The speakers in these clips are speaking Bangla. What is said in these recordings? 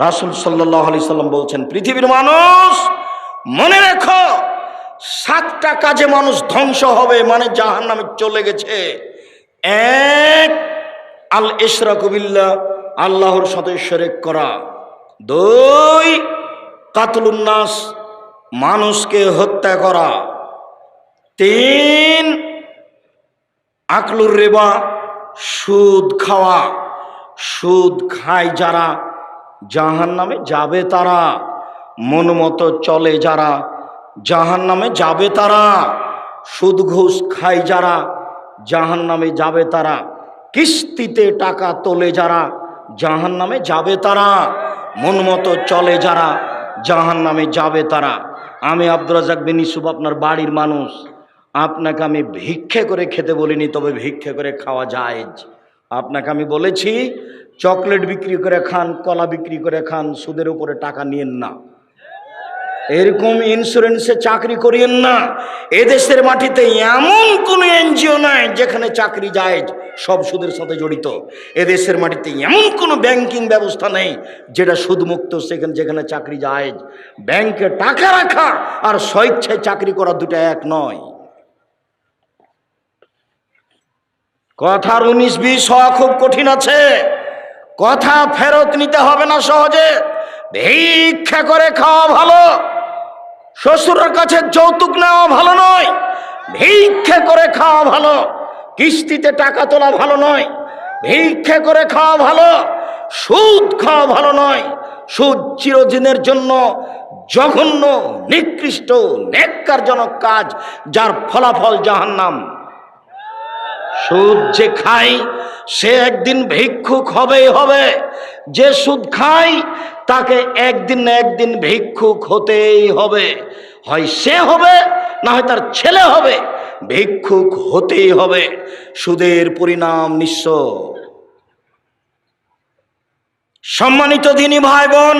রাসুল সাল্লাহ আলি সাল্লাম বলছেন, পৃথিবীর মানুষ, মনে রেখো, সাতটা কাজে মানুষ ধ্বংস হবে মানে জাহান নামে চলে গেছে। এক আল ইশরাকুবিল্লা আল্লাহর সাথে করা। দুই কাতলুন্নাস মানুষকে হত্যা করা। তিন, আকলুর রেবা, সুদ খাওয়া। সুদ খায় যারা জাহান নামে যাবে তারা। মন মতো চলে যারা জাহান নামে যাবে তারা। সুদ ঘুষ খায় যারা জাহান নামে যাবে তারা। কিস্তিতে টাকা তোলে যারা জাহান নামে যাবে তারা। মন মতো চলে যারা জাহান নামে যাবে তারা। আমি আব্দুর রাজাক বিন ইসুফ আপনার বাড়ির মানুষ। আপনাকে আমি ভিক্ষে করে খেতে বলিনি, তবে ভিক্ষে করে খাওয়া যায় আপনাকে আমি বলেছি, চকলেট বিক্রি করে খান, কলা বিক্রি করে খান, সুদের উপরে টাকা নিয়েন না। এরকম ইন্স্যুরেন্সে চাকরি করিয়েন না। এদেশের মাটিতে এমন কোনো এনজিও নাই যেখানে চাকরি যায় সব সুদের সাথে জড়িত। এদেশের মাটিতে এমন কোনো ব্যাংকিং ব্যবস্থা নেই যেটা সুদমুক্ত, সেখানে যেখানে চাকরি যায় ব্যাংকে টাকা রাখা আর স্বেচ্ছায় চাকরি করা দুটো এক নয়। কথার উনিশ বিশ হওয়া খুব কঠিন আছে। কথা ফেরত নিতে হবে না সহজে। ভিক্ষা করে খাওয়া ভালো। শ্বশুরের কাছে যৌতুক নেওয়া ভালো নয়। ভিক্ষা করে খাওয়া ভালো। কিস্তিতে টাকা তোলা ভালো নয়। ভিক্ষা করে খাওয়া ভালো। সুদ খাওয়া ভালো নয়। সুদ চিরদিনের জন্য জঘন্য, নিকৃষ্ট, নেককারজনক কাজ, যার ফলাফল জাহান্নাম। সুদ যে খাই সে একদিন ভিক্ষুক হবেই হবে। যে সুদ খাই তাকে একদিন একদিন ভিক্ষুক হতেই হবে। হয় সে হবে, না হয় তার ছেলে হবে। ভিক্ষুক হতেই হবে। সুদের পরিণাম নিঃস্ব। সম্মানিত দিনী ভাই বোন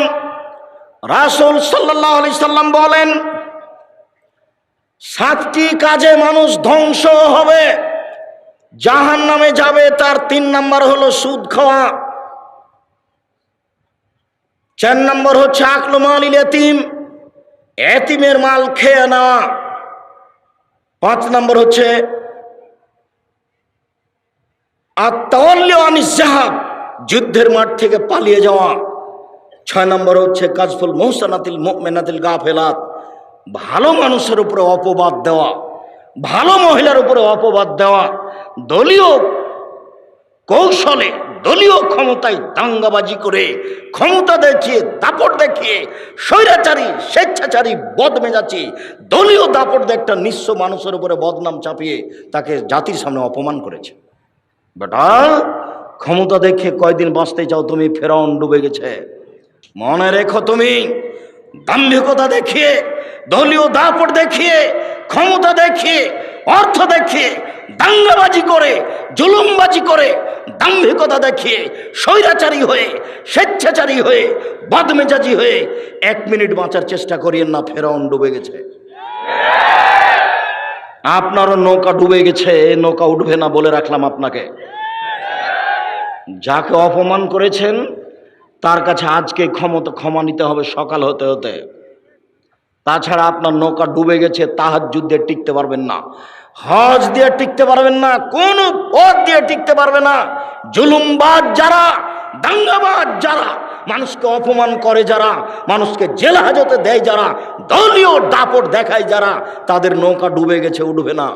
রাসুল সাল্লাহ আলি সাল্লাম বলেন, সাতটি কাজে মানুষ ধ্বংস হবে। জাহান নামে যাবে, তার তিন নাম্বার হলো সুদ খাওয়া। চার নম্বর হচ্ছে আকলো মাল এতিম, এতিমের মাল খেয়ে নেওয়া। পাঁচ নম্বর হচ্ছে আত্মাহাব যুদ্ধের মাঠ থেকে পালিয়ে যাওয়া। ছয় নম্বর হচ্ছে কাজফুল মোহসানাতিল মেনাতিল গা ফেলাত ভালো মানুষের উপরে অপবাদ দেওয়া। ভালো মহিলার উপরে অপবাদ দেওয়া, দলীয় কৌশলে, দলীয় ক্ষমতায় দাঙ্গাবাজি করে, ক্ষমতা দেখিয়ে, দাপট দেখিয়ে, স্বৈরাচারী, স্বেচ্ছাচারী বদমেজাচি দলীয় দাপট একটা নিঃস্ব মানুষের উপরে বদনাম চাপিয়ে তাকে জাতির সামনে অপমান করেছে। বেটা, ক্ষমতা দেখে কয়দিন বাঁচতে চাও তুমি? ফেরাউন ডুবে গেছে। মনে রেখো তুমি, দাম্ভিকতা দেখিয়ে, দলীয় দাপট দেখিয়ে ক্ষমতা দেখিয়ে অর্থ দেখিয়ে দাঙ্গাবাজি করে, জুলুমবাজি করে, দাম্ভিকতা দেখিয়ে স্বৈরাচারী হয়ে, স্বেচ্ছাচারী হয়ে, বদমেজাজি হয়ে এক মিনিট বাঁচার চেষ্টা করিয়েন না, ফেরাউন ডুবে গেছে। আপনারও নৌকা ডুবে গেছে, নৌকা উঠবে না বলে রাখলাম আপনাকে। যাকে অপমান করেছেন, তার কাছে আজকে ক্ষমতা, ক্ষমা নিতে হবে সকাল হতে হতে। তাছাড়া আপনার নৌকা ডুবে গেছে তাহার যুদ্ধে টিকতে পারবেন না। হজ দিয়ে টিকতে পারবেন না, কোন পথ দিয়ে টিকতে পারবে না। জুলুমবাজ যারা, দাঙ্গাবাজ যারা, মানুষকে অপমান করে যারা, মানুষকে জেল হাজতে দেয় যারা, দলীয় দাপট দেখায় যারা, তাদের নৌকা ডুবে গেছে, উঠবে না।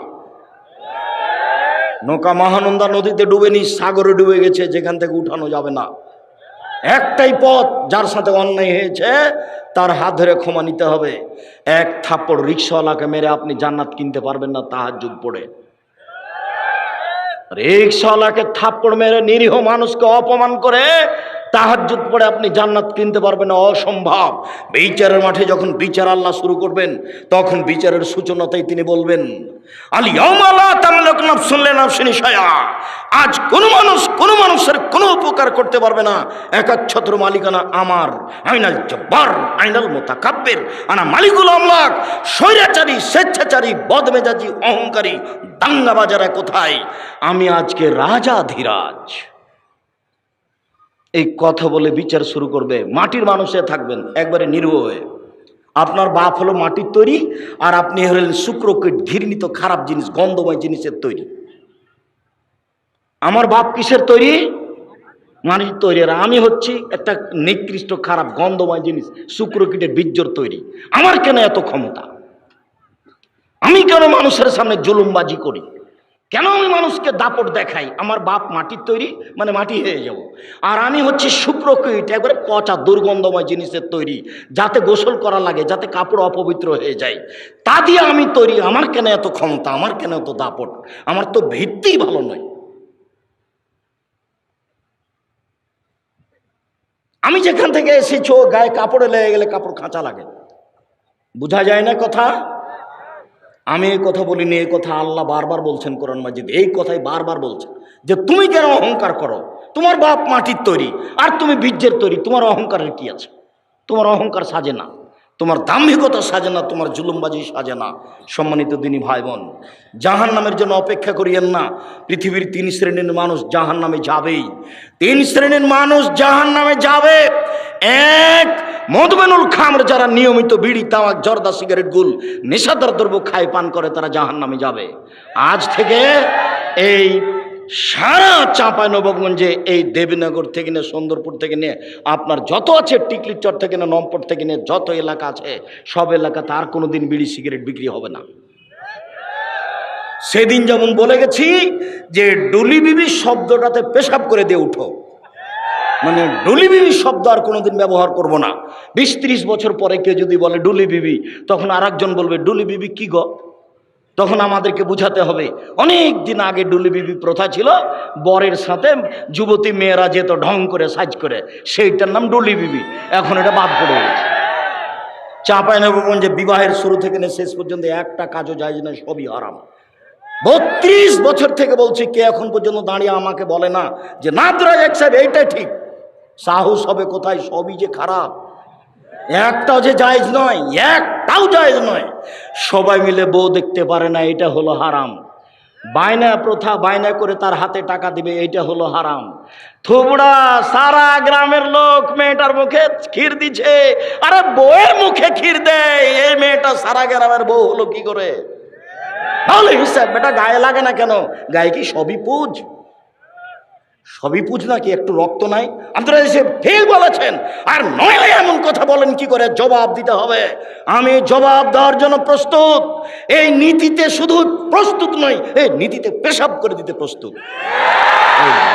নৌকা মহানন্দা নদীতে ডুবেনি সাগরে ডুবে গেছে, যেখান থেকে উঠানো যাবে না। একটাই পথ যার সাথে অন্যায় হয়েছে, তার হাত ধরে ক্ষমা নিতে হবে। এক থাপ্পড় রিক্সাওয়ালাকে মেরে আপনি জান্নাত কিনতে পারবেন না তাহার যুগ পড়ে। রিক্সাওয়ালাকে থাপ্পড় মেরে নিরীহ মানুষকে অপমান করে তাহাজ্জুদ পড়ে আপনি জান্নাত কিনতে পারবেন, অসম্ভব। বিচারের মাঠে যখন বিচার আল্লাহ শুরু করবেন, তখন বিচারের সূচনাতেই তিনি বলবেন আজ কোনো মানুষ কোনো মানুষের কোনো উপকার করতে পারবে না। একাচ্ছত্র মালিকানা আমার। আইনাল জব্বার, আইনাল মোতাকাব্যের আনা মালিকুল আমলাক, স্বৈরাচারী, স্বেচ্ছাচারী, বদমেজাজি, অহংকারী, দাঙ্গাবাজারা কোথায়? আমি আজকে রাজা ধীরাজ। এই কথা বলে বিচার শুরু করবে। মাটির মানুষে থাকবেন, একবারে নির্ভয় হয়ে। আপনার বাপ হলো মাটির তৈরি, আর আপনি হলেন শুক্রকীট ঘৃণিত খারাপ জিনিস, গন্ধময় জিনিসের তৈরি। আমার বাপ কিসের তৈরি? মাটির তৈরি। আর আমি হচ্ছি একটা নিকৃষ্ট, খারাপ, গন্ধময় জিনিস, শুক্রকীটের বীর্যর তৈরি। আমার কেন এত ক্ষমতা? আমি কেন মানুষের সামনে জুলুমবাজি করি? কেন আমি মানুষকে দাপট দেখাই? আমার বাপ মাটির তৈরি মানে মাটি হয়ে যাব। আর আমি হচ্ছে শুক্রকীট একবারে পচা, দুর্গন্ধময় জিনিসের তৈরি, যাতে গোসল করা লাগে, যাতে কাপড় অপবিত্র হয়ে যায়। তা দিয়ে আমি তৈরি, আমার কেন এত ক্ষমতা, আমার কেন এত দাপট? আমার তো ভিত্তিই ভালো নয়। আমি যেখান থেকে এসেছ গায়ে কাপড়ে লেগে গেলে কাপড় খাঁচা লাগে। বোঝা যায় না কথা? আমি এই কথা বলিনি, এই কথা আল্লাহ বারবার বলছেন কোরআন মাজিদ। এই কথাই বারবার বলছেন। যে তুমি কেন অহংকার করো? তোমার বাপ মাটির তৈরি, আর তুমি বীর্যের তৈরি, তোমার অহংকারের কি আছে? তোমার অহংকার সাজে না, তোমার দাম্ভিকতা সাজে না, তোমার জুলুমবাজি সাজে না। সম্মানিত দিনী ভাই বোন জাহান নামের জন্য অপেক্ষা করিয়েন না। পৃথিবীর তিন শ্রেণির মানুষ জাহান নামে যাবেই। তিন শ্রেণির মানুষ জাহান নামে যাবে। এক, মধুমেনুল খামর যারা নিয়মিত বিড়ি তামাক জর্দা, সিগারেট, গুল, নেশাদার দ্রব্য খায়, পান করে, তারা জাহান নামে যাবে। আজ থেকে এই সারা চাঁপাই নবাবগঞ্জে এই দেবীনগর থেকে নিয়ে, সুন্দরপুর থেকে নিয়ে, আপনার যত আছে টিকলির চর থেকে নিয়ে নম্পট থেকে নিয়ে, যত এলাকা আছে, সব এলাকাতে আর কোনো দিন বিড়ি, সিগারেট বিক্রি হবে না। সেদিন যেমন বলে গেছি যে ডুলি বিবি শব্দটাতে পেশাব করে দিয়ে উঠো। মানে ডুলি বিবি শব্দ আর কোনোদিন ব্যবহার করব না। বিশ ত্রিশ বছর পরে কেউ যদি বলে ডুলি বিবি তখন আর বলবে ডুলি বিবি কি গো? তখন আমাদেরকে বুঝাতে হবে। অনেক দিন আগে ডুলি বিবি প্রথা ছিল, বরের সাথে যুবতী মেয়েরা যেত ঢং করে, সাজ করে, সেইটার নাম ডুলি বিবি এখন এটা বাদ পড়ে গেছে। নবগঞ্জে বিবাহের শুরু থেকে শেষ পর্যন্ত একটা কাজও যায় না, সবই আরাম বত্রিশ বছর থেকে বলছি, কে এখন পর্যন্ত দাঁড়িয়ে আমাকে বলে না যে নাদরাজ এক সাহেব, এইটাই ঠিক। সাহস হবে কোথায়? সবই যে খারাপ। একটাও যে জায়েজ নয়, একটাও জায়েজ নয়। সবাই মিলে বউ দেখতে পারে না, এটা হলো হারাম। বায়না প্রথা, বায়না করে তার হাতে টাকা দিবে, এটা হলো হারাম। থুবড়া সারা গ্রামের লোক মেয়েটার মুখে ক্ষীর দিছে আরে বউয়ের মুখে ক্ষীর দেয়, এই মেয়েটা সারা গ্রামের বউ হলো কি করে? তাহলে হিসাব বেটা গায়ে লাগে না কেন? গায়ে কি সবই পুজ? সবই পুজ নাকি একটু রক্ত নাই? আপনারা এসে ঠিক বলেছেন। আর নইলে এমন কথা বলেন কি করে? জবাব দিতে হবে। আমি জবাব দেওয়ার জন্য প্রস্তুত। এই নীতিতে শুধু প্রস্তুত নই, এই নীতিতে পেশাব করে দিতে প্রস্তুত।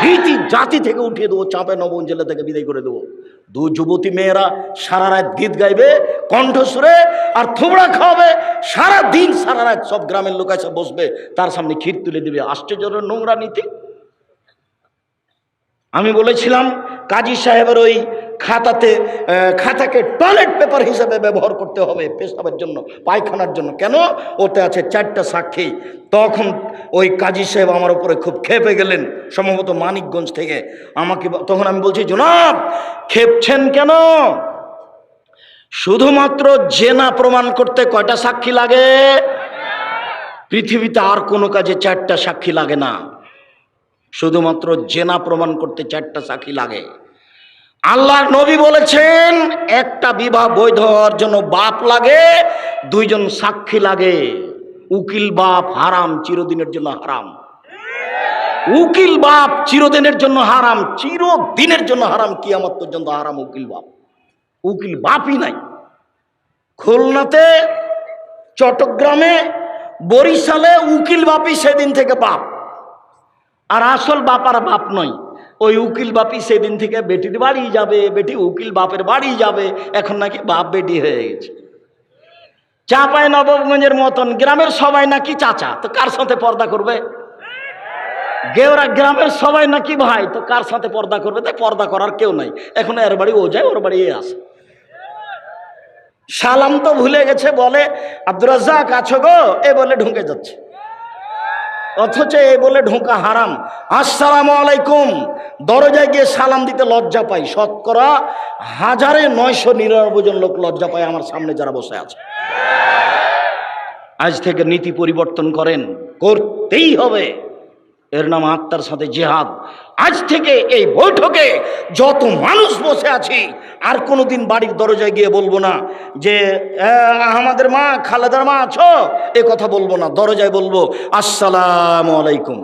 নীতি জাতি থেকে উঠিয়ে দেবো চাপে নবন জেলা থেকে বিদায় করে দেবো। দু যুবতী মেয়েরা সারা রাত গীত গাইবে কণ্ঠসুরে আর থুবড়া খাওয়াবে সারা দিন সারা রাত সব গ্রামের লোক এসে বসবে, তার সামনে ক্ষীর তুলে দিবে। আশ্চর্যের নোংরা নীতি। আমি বলেছিলাম, কাজী সাহেবের ওই খাতাতে খাতাকে টয়লেট পেপার হিসেবে ব্যবহার করতে হবে পেশাবের জন্য, পায়খানার জন্য। কেন? ওতে আছে চারটা সাক্ষী। তখন ওই কাজী সাহেব আমার উপরে খুব খেপে গেলেন, সম্ভবত মানিকগঞ্জ থেকে। আমাকে তখন আমি বলছি, জনাব খেপছেন কেন? শুধুমাত্র জেনা প্রমাণ করতে কয়টা সাক্ষী লাগে? পৃথিবীতে আর কোনো কাজে চারটা সাক্ষী লাগে না। শুধুমাত্র জেনা প্রমাণ করতে চারটা সাক্ষী লাগে। আল্লাহ নবী বলেছেন, একটা বিবাহ বৈধ হওয়ার জন্য বাপ লাগে, দুইজন সাক্ষী লাগে। উকিল বাপ হারাম, চিরদিনের জন্য হারাম। উকিল বাপ চিরদিনের জন্য হারাম, চিরদিনের জন্য হারাম, কিয়ামত পর্যন্ত হারাম উকিল বাপ। উকিল বাপই নাই। খুলনাতে, চট্টগ্রামে, বরিশালে উকিল বাপই সেদিন থেকে বাপ। আর আসল বাপ আর বাপ নয়। ওই উকিল বাপি সেদিন থেকে বেটির বাড়ি যাবে, বেটি উকিল বাপের বাড়ি যাবে, এখন নাকি বাপ বেটি হয়ে গেছে। চাপায় নবগঞ্জের মতন, গ্রামের সবাই নাকি চাচা, তো কার সাথে পর্দা করবে? গেওরা গ্রামের সবাই নাকি ভাই, তো কার সাথে পর্দা করবে? তাই পর্দা করার কেউ নাই। এখন এর বাড়ি ও যায়, ওর বাড়ি আসে। সালাম তো ভুলে গেছে, বলে, আব্দুর রাজ্জাক আছো গো? এ বলে ঢুকে যাচ্ছে। অথচ এ বলে ঢোকা হারাম। আসসালামু আলাইকুম। দরজায় গিয়ে সালাম দিতে লজ্জা পাই। শতকরা হাজারে নয়শো নিরানব্বই জন লোক লজ্জা পায় আমার সামনে যারা বসে আছে। আজ থেকে নীতি পরিবর্তন করেন। করতেই হবে। এর নাম আত্মার সাথে জেহাদ। আজ থেকে এই বৈঠকে যত মানুষ বসে আছি আর কোনো দিন বাড়ির দরজায় গিয়ে বলব না যে "আহ, আমাদের মা খালেদার মা আছো এ কথা বলব না দরজায় বলব আসসালামু আলাইকুম।